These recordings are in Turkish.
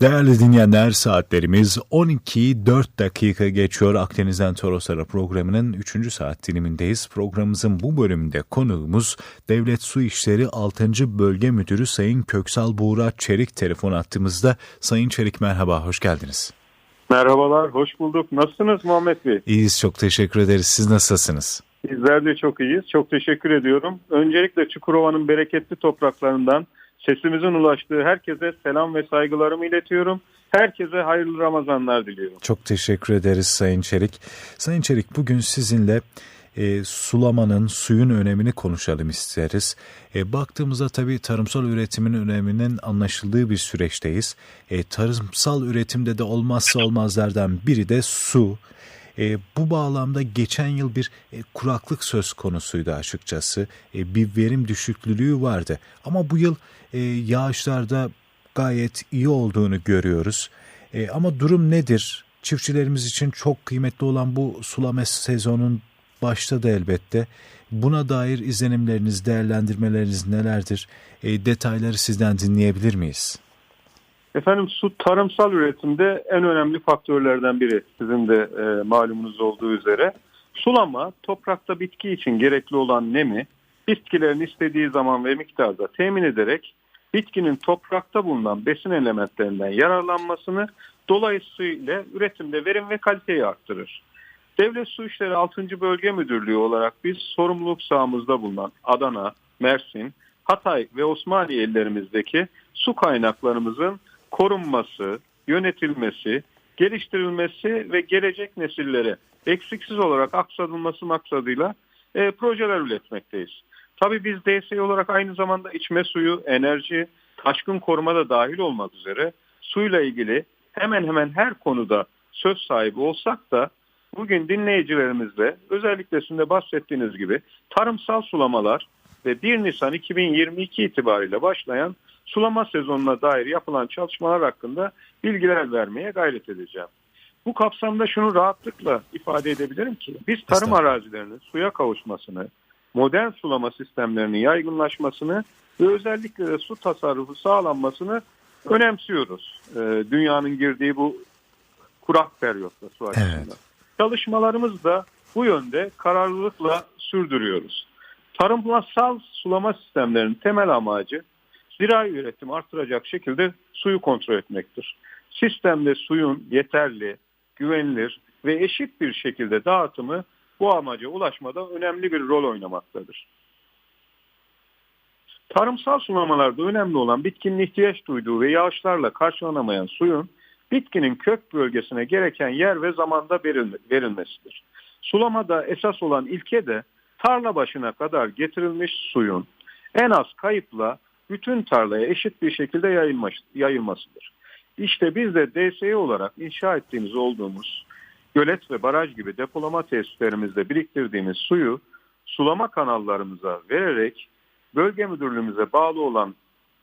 Değerli dinleyenler saatlerimiz 12 4 dakika geçiyor. Akdeniz'den Toroslara programının 3. saat dilimindeyiz. Programımızın bu bölümünde konuğumuz Devlet Su İşleri 6. Bölge Müdürü Sayın Köksal Buğra Çelik telefon attığımızda. Sayın Çelik merhaba, hoş geldiniz. Merhabalar, hoş bulduk. Nasılsınız Muhammed Bey? İyiyiz, çok teşekkür ederiz. Siz nasılsınız? Bizler de çok iyiyiz. Çok teşekkür ediyorum. Öncelikle Çukurova'nın bereketli topraklarından sesimizin ulaştığı herkese selam ve saygılarımı iletiyorum. Herkese hayırlı Ramazanlar diliyorum. Çok teşekkür ederiz Sayın Çelik. Sayın Çelik bugün sizinle e, sulamanın, suyun önemini konuşalım isteriz. E, baktığımızda tabii tarımsal üretimin öneminin anlaşıldığı bir süreçteyiz. E, tarımsal üretimde de olmazsa olmazlardan biri de su. E, bu bağlamda geçen yıl bir e, kuraklık söz konusuydu açıkçası. E, bir verim düşüklülüğü vardı. Ama bu yıl e, yağışlarda gayet iyi olduğunu görüyoruz. E, ama durum nedir? Çiftçilerimiz için çok kıymetli olan bu sulama sezonun başladı elbette. Buna dair izlenimleriniz, değerlendirmeleriniz nelerdir? E, detayları sizden dinleyebilir miyiz? Efendim su tarımsal üretimde en önemli faktörlerden biri sizin de e, malumunuz olduğu üzere. Sulama toprakta bitki için gerekli olan nemi bitkilerin istediği zaman ve miktarda temin ederek bitkinin toprakta bulunan besin elementlerinden yararlanmasını dolayısıyla üretimde verim ve kaliteyi arttırır. Devlet Su İşleri 6. Bölge Müdürlüğü olarak biz sorumluluk sahamızda bulunan Adana, Mersin, Hatay ve Osmaniye illerimizdeki su kaynaklarımızın korunması, yönetilmesi, geliştirilmesi ve gelecek nesillere eksiksiz olarak aksadılması maksadıyla e, projeler üretmekteyiz. Tabii biz DSE olarak aynı zamanda içme suyu, enerji, taşkın koruma da dahil olmak üzere suyla ilgili hemen hemen her konuda söz sahibi olsak da bugün dinleyicilerimizle özellikle sizin de bahsettiğiniz gibi tarımsal sulamalar ve 1 Nisan 2022 itibariyle başlayan sulama sezonuna dair yapılan çalışmalar hakkında bilgiler vermeye gayret edeceğim. Bu kapsamda şunu rahatlıkla ifade edebilirim ki biz tarım arazilerinin suya kavuşmasını, modern sulama sistemlerinin yaygınlaşmasını ve özellikle de su tasarrufu sağlanmasını önemsiyoruz. Ee, dünyanın girdiği bu kurak periyotta su açısından. Evet. Çalışmalarımız da bu yönde kararlılıkla sürdürüyoruz. Tarımsal sulama sistemlerinin temel amacı zirai üretimi artıracak şekilde suyu kontrol etmektir. Sistemde suyun yeterli, güvenilir ve eşit bir şekilde dağıtımı bu amaca ulaşmada önemli bir rol oynamaktadır. Tarımsal sulamalarda önemli olan bitkinin ihtiyaç duyduğu ve yağışlarla karşılanamayan suyun bitkinin kök bölgesine gereken yer ve zamanda verilmesidir. Sulamada esas olan ilke de tarla başına kadar getirilmiş suyun en az kayıpla bütün tarlaya eşit bir şekilde yayılmasıdır. İşte biz de DSE olarak inşa ettiğimiz olduğumuz gölet ve baraj gibi depolama tesislerimizde biriktirdiğimiz suyu sulama kanallarımıza vererek bölge müdürlüğümüze bağlı olan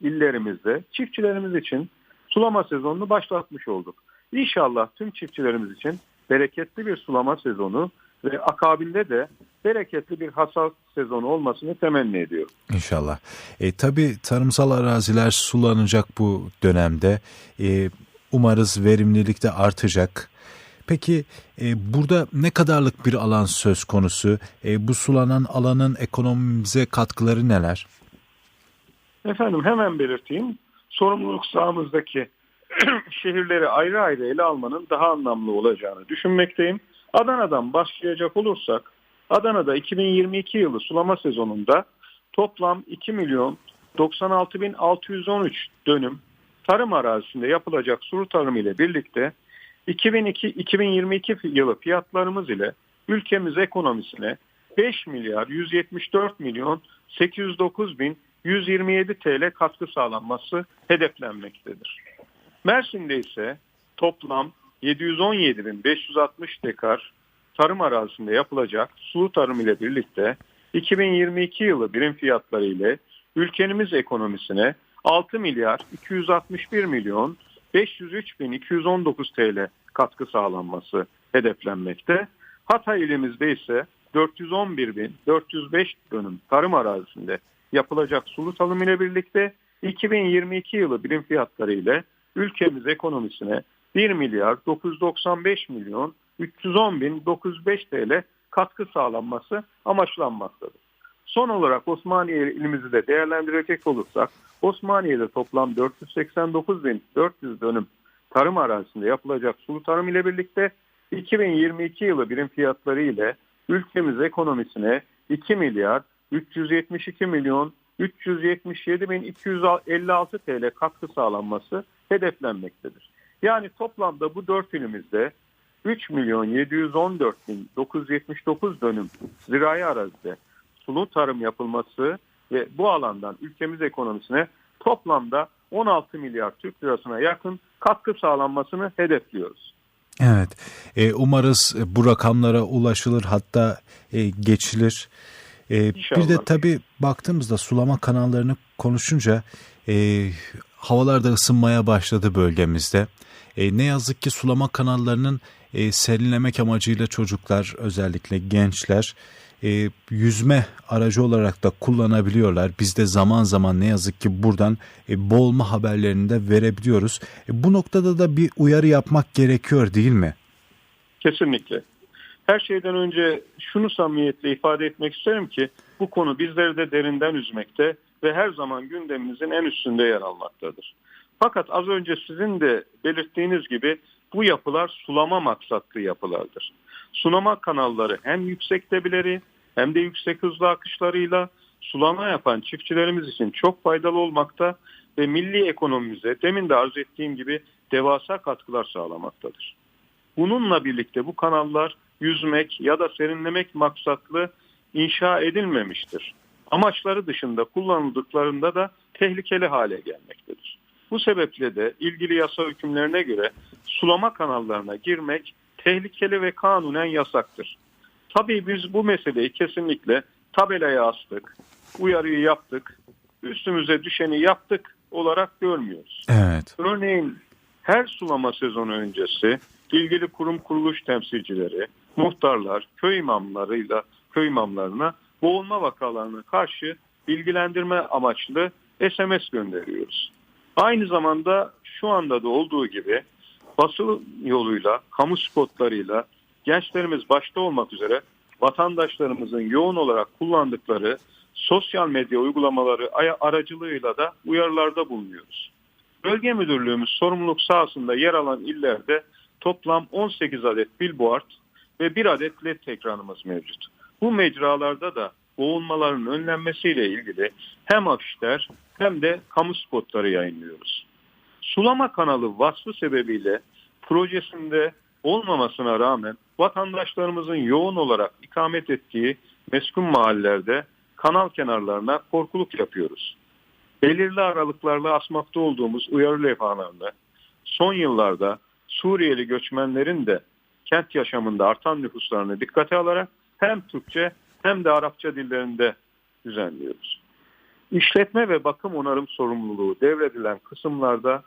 illerimizde çiftçilerimiz için sulama sezonunu başlatmış olduk. İnşallah tüm çiftçilerimiz için bereketli bir sulama sezonu ve akabinde de bereketli bir hasat sezonu olmasını temenni ediyorum. İnşallah. E, tabii tarımsal araziler sulanacak bu dönemde. E, umarız verimlilik de artacak. Peki e, burada ne kadarlık bir alan söz konusu? E, bu sulanan alanın ekonomimize katkıları neler? Efendim hemen belirteyim. Sorumluluk sahamızdaki şehirleri ayrı ayrı ele almanın daha anlamlı olacağını düşünmekteyim. Adana'dan başlayacak olursak Adana'da 2022 yılı sulama sezonunda toplam 2 milyon 96 bin 613 dönüm tarım arazisinde yapılacak sulu tarım ile birlikte 2002, 2022 yılı fiyatlarımız ile ülkemiz ekonomisine 5 milyar 174 milyon 809 bin 127 TL katkı sağlanması hedeflenmektedir. Mersin'de ise toplam 717.560 dekar tarım arazisinde yapılacak sulu tarım ile birlikte 2022 yılı birim fiyatları ile ülkemiz ekonomisine 6 milyar 261 milyon 503 bin 219 TL katkı sağlanması hedeflenmekte. Hatay ilimizde ise 411 bin 405 dönüm tarım arazisinde yapılacak sulu tarım ile birlikte 2022 yılı birim fiyatları ile ülkemiz ekonomisine 1 milyar 995 milyon 310 bin 905 TL katkı sağlanması amaçlanmaktadır. Son olarak Osmaniye ilimizi de değerlendirecek olursak Osmaniye'de toplam 489 bin 400 dönüm tarım arazisinde yapılacak sulu tarım ile birlikte 2022 yılı birim fiyatları ile ülkemiz ekonomisine 2 milyar 372 milyon 377 bin 256 TL katkı sağlanması hedeflenmektedir. Yani toplamda bu dört ilimizde 3 milyon 714 bin 979 dönüm zirai arazide sulu tarım yapılması ve bu alandan ülkemiz ekonomisine toplamda 16 milyar Türk lirasına yakın katkı sağlanmasını hedefliyoruz. Evet, e, umarız bu rakamlara ulaşılır hatta e, geçilir. E, bir de tabii baktığımızda sulama kanallarını konuşunca e, havalar da ısınmaya başladı bölgemizde. E, ne yazık ki sulama kanallarının e, serinlemek amacıyla çocuklar özellikle gençler e, yüzme aracı olarak da kullanabiliyorlar. Biz de zaman zaman ne yazık ki buradan e, boğulma haberlerini de verebiliyoruz. E, bu noktada da bir uyarı yapmak gerekiyor değil mi? Kesinlikle. Her şeyden önce şunu samimiyetle ifade etmek isterim ki bu konu bizleri de derinden üzmekte ve her zaman gündemimizin en üstünde yer almaktadır. Fakat az önce sizin de belirttiğiniz gibi bu yapılar sulama maksatlı yapılardır. Sulama kanalları hem yüksek debileri hem de yüksek hızlı akışlarıyla sulama yapan çiftçilerimiz için çok faydalı olmakta ve milli ekonomimize demin de arz ettiğim gibi devasa katkılar sağlamaktadır. Bununla birlikte bu kanallar yüzmek ya da serinlemek maksatlı inşa edilmemiştir. Amaçları dışında kullanıldıklarında da tehlikeli hale gelmektedir. Bu sebeple de ilgili yasa hükümlerine göre sulama kanallarına girmek tehlikeli ve kanunen yasaktır. Tabii biz bu meseleyi kesinlikle tabelaya astık, uyarıyı yaptık, üstümüze düşeni yaptık olarak görmüyoruz. Evet. Örneğin her sulama sezonu öncesi ilgili kurum kuruluş temsilcileri, muhtarlar, köy imamlarıyla köy imamlarına boğulma vakalarına karşı bilgilendirme amaçlı SMS gönderiyoruz. Aynı zamanda şu anda da olduğu gibi basın yoluyla, kamu spotlarıyla gençlerimiz başta olmak üzere vatandaşlarımızın yoğun olarak kullandıkları sosyal medya uygulamaları aracılığıyla da uyarılarda bulunuyoruz. Bölge müdürlüğümüz sorumluluk sahasında yer alan illerde toplam 18 adet billboard ve bir adet led ekranımız mevcut. Bu mecralarda da boğulmaların önlenmesiyle ilgili hem afişler hem de kamu spotları yayınlıyoruz. Sulama kanalı vasfı sebebiyle projesinde olmamasına rağmen vatandaşlarımızın yoğun olarak ikamet ettiği meskun mahallelerde kanal kenarlarına korkuluk yapıyoruz. Belirli aralıklarla asmakta olduğumuz uyarı levhalarında son yıllarda Suriyeli göçmenlerin de kent yaşamında artan nüfuslarını dikkate alarak hem Türkçe hem de Arapça dillerinde düzenliyoruz. İşletme ve bakım onarım sorumluluğu devredilen kısımlarda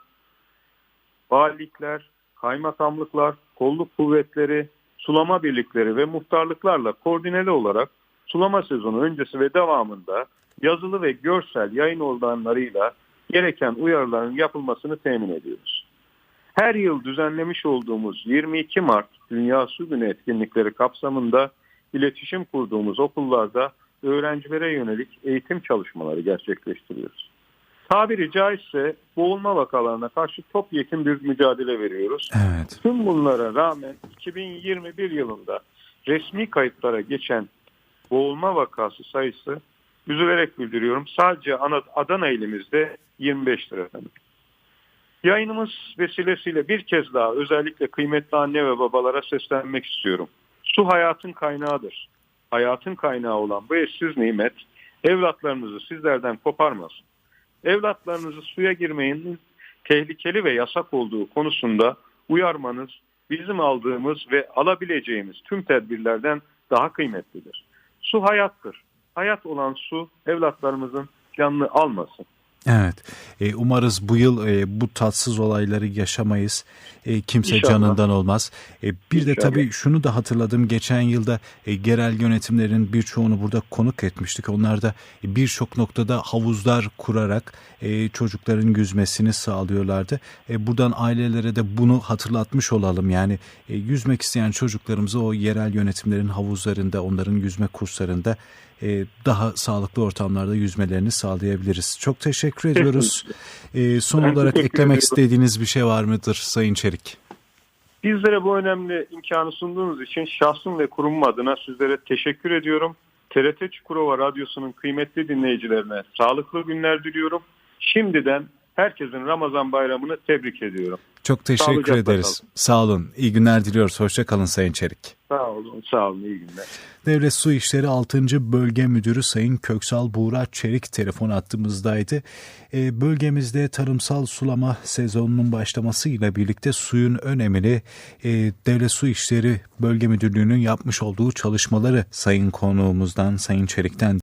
valilikler, kaymakamlıklar, kolluk kuvvetleri, sulama birlikleri ve muhtarlıklarla koordineli olarak sulama sezonu öncesi ve devamında yazılı ve görsel yayın organlarıyla gereken uyarıların yapılmasını temin ediyoruz. Her yıl düzenlemiş olduğumuz 22 Mart Dünya Su Günü etkinlikleri kapsamında iletişim kurduğumuz okullarda öğrencilere yönelik eğitim çalışmaları gerçekleştiriyoruz. Tabiri caizse boğulma vakalarına karşı topyekun bir mücadele veriyoruz. Evet. Tüm bunlara rağmen 2021 yılında resmi kayıtlara geçen boğulma vakası sayısı üzülerek bildiriyorum sadece Adana ilimizde 25 lira efendim. Yayınımız vesilesiyle bir kez daha özellikle kıymetli anne ve babalara seslenmek istiyorum. Su hayatın kaynağıdır. Hayatın kaynağı olan bu eşsiz nimet evlatlarınızı sizlerden koparmasın. Evlatlarınızı suya girmeyin tehlikeli ve yasak olduğu konusunda uyarmanız bizim aldığımız ve alabileceğimiz tüm tedbirlerden daha kıymetlidir. Su hayattır. Hayat olan su evlatlarımızın canını almasın. Evet. E, umarız bu yıl e, bu tatsız olayları yaşamayız. E, kimse İnşallah. canından olmaz. E, bir de İnşallah. tabii şunu da hatırladım. Geçen yılda e, yerel yönetimlerin birçoğunu burada konuk etmiştik. Onlar da e, birçok noktada havuzlar kurarak e, çocukların yüzmesini sağlıyorlardı. E, buradan ailelere de bunu hatırlatmış olalım. Yani e, yüzmek isteyen çocuklarımızı o yerel yönetimlerin havuzlarında, onların yüzme kurslarında e, daha sağlıklı ortamlarda yüzmelerini sağlayabiliriz. Çok teşekkür ediyoruz. E, son Ben olarak eklemek ediyorum. istediğiniz bir şey var mıdır Sayın Çelik? Bizlere bu önemli imkanı sunduğunuz için şahsım ve kurumum adına sizlere teşekkür ediyorum. TRT Çukurova Radyosu'nun kıymetli dinleyicilerine sağlıklı günler diliyorum. Şimdiden herkesin Ramazan bayramını tebrik ediyorum. Çok teşekkür Sağlıcakla ederiz. kalın. Sağ olun. İyi günler diliyoruz. Hoşça kalın Sayın Çelik. Sağ olun, sağ olun, iyi günler. Devlet Su İşleri 6. Bölge Müdürü Sayın Köksal Buğra Çelik telefon attığımızdaydı. E, bölgemizde tarımsal sulama sezonunun başlamasıyla birlikte suyun önemini e, Devlet Su İşleri Bölge Müdürlüğü'nün yapmış olduğu çalışmaları Sayın konuğumuzdan Sayın Çelik'ten